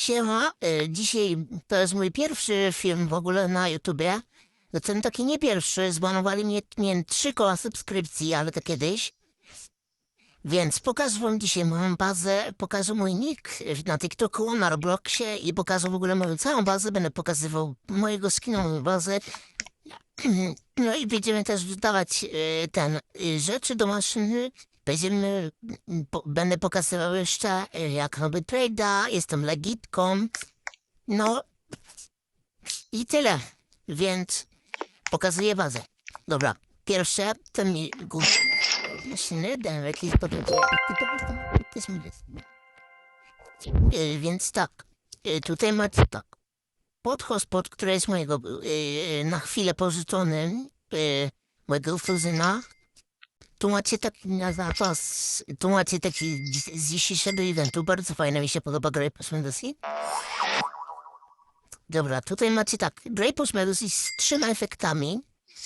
Siema, e, dzisiaj to jest mój pierwszy film w ogóle na YouTubie. No ten taki nie pierwszy, zbanowali mnie, miałem trzy koła subskrypcji, ale to kiedyś. Więc pokażę wam dzisiaj moją bazę, pokażę mój nick na TikToku, na Robloxie i pokażę w ogóle moją całą bazę, będę pokazywał mojego skina, moją bazę. No i będziemy też dodawać e, ten e, rzeczy do maszyny. Będziemy, m, po, będę pokazywał jeszcze e, jak robię trade'a, jestem legitką. No i tyle. Więc pokazuję bazę. Dobra, pierwsze to mi jakieś podróże. E, Więc tak, e, tutaj macie tak. Podhospod, który jest mojego na chwilę pożyczony, mojego kuzyna. Tu macie taki na zapas, tu macie taki z z dzisiejszego eventu, bardzo fajne, mi się podoba Grapes Medusi. Dobra, tutaj macie tak, Grapes Medusi z trzema efektami.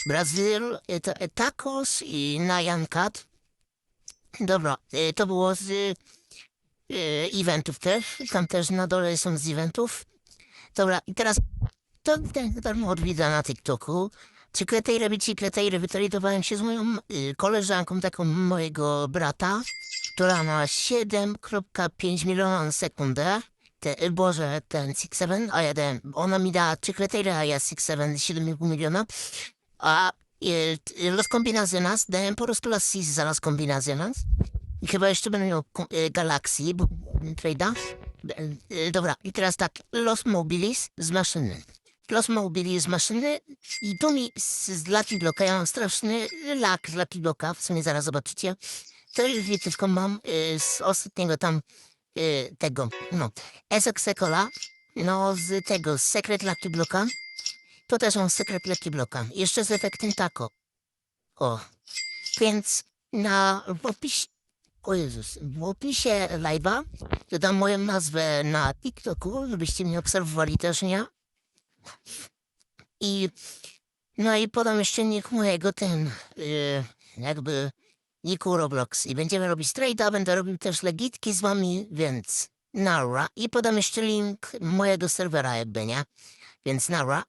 Brazyl, e, to, e, Tacos i Nyan Cat. Dobra, e, to było z e, eventów też, tam też na dole są z eventów. Dobra, i teraz to ten darmo odwiedza na TikToku. Czy Kletejre Bici Kletejre wytradowałem się z moją y, koleżanką, taką mojego brata, która ma 7,5 miliona na sekundę. Te, y, Boże, ten 6-7, a ja ona mi da 3 Kletejre, a ja 6-7, 7,5 miliona. A y, y, Los Combinaciones dałem po prostu Las Sis za Los Combinaciones. I chyba jeszcze będę miał y, Galaxy, bo trade'a. Y, y, Dobra, i teraz tak, Los Mobilis z maszyny. Los Mobilis z maszyny i tu mi z, z Lucky Blocka, ja mam straszny lak z Lucky Blocka, w sumie zaraz zobaczycie. To już wie, tylko mam y, z ostatniego tam y, tego, no, Esok Sekola, no z tego, z Secret Lucky Blocka. To też mam Secret Lucky Blocka. Jeszcze z efektem Taco. O, więc na w opisie, o Jezus, w opisie live'a dodam moją nazwę na TikToku, żebyście mnie obserwowali też, nie? I no i podam jeszcze nick mojego ten, y, jakby niku Roblox. I będziemy robić trade'a, będę robił też legitki z wami, więc nara. I podam jeszcze link mojego serwera jakby, nie? Więc nara.